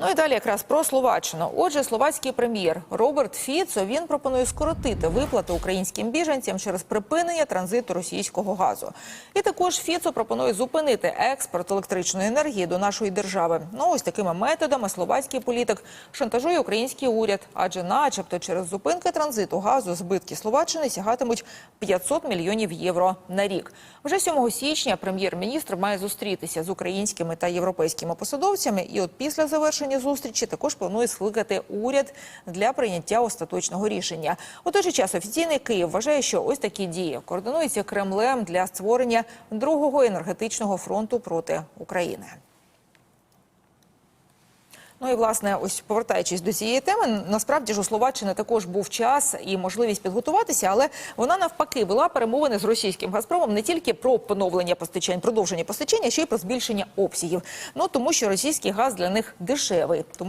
Ну і далі якраз про Словаччину. Отже, словацький прем'єр Роберт Фіцо він пропонує скоротити виплати українським біженцям через припинення транзиту російського газу. І також Фіцо пропонує зупинити експорт електричної енергії до нашої держави. Ну ось такими методами словацький політик шантажує український уряд, адже, начебто, через зупинки транзиту газу збитки Словаччини сягатимуть 500 мільйонів євро на рік. Вже 7 січня прем'єр-міністр має зустрітися з українськими та європейськими посадовцями. І от після завершення зустрічі також планує скликати уряд для прийняття остаточного рішення. У той же час офіційний Київ вважає, що ось такі дії координуються Кремлем для створення другого енергетичного фронту проти України. Ну і власне, ось повертаючись до цієї теми, насправді ж у Словаччини також був час і можливість підготуватися, але вона навпаки вела перемовини з російським газпромом не тільки про поновлення постачань, продовження постачання, ще й про збільшення обсягів. Ну тому що російський газ для них дешевий.